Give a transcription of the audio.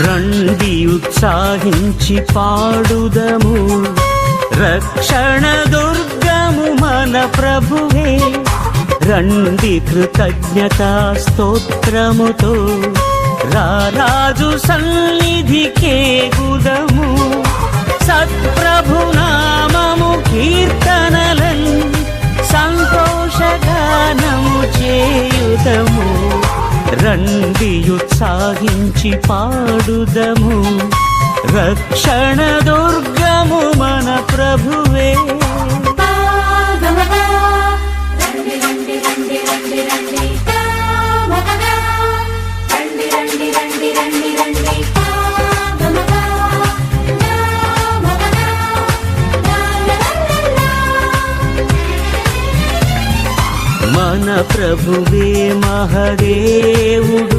రండి ఉత్సాహించి పాడుదము. రక్షణ దుర్గము మన ప్రభువే. రండి కృతజ్ఞత స్తోత్రముతో. రారాజు సన్నిధికే గుదము సత్ప్రభు నామము కీర్తనలన్ సంతోషగానము చే రండి ఉత్సాహించి పాడుదము. రక్షణ దుర్గము మన ప్రభువే. రండి రండి రండి రండి రండి. మన ప్రభువే మహదేవుడు.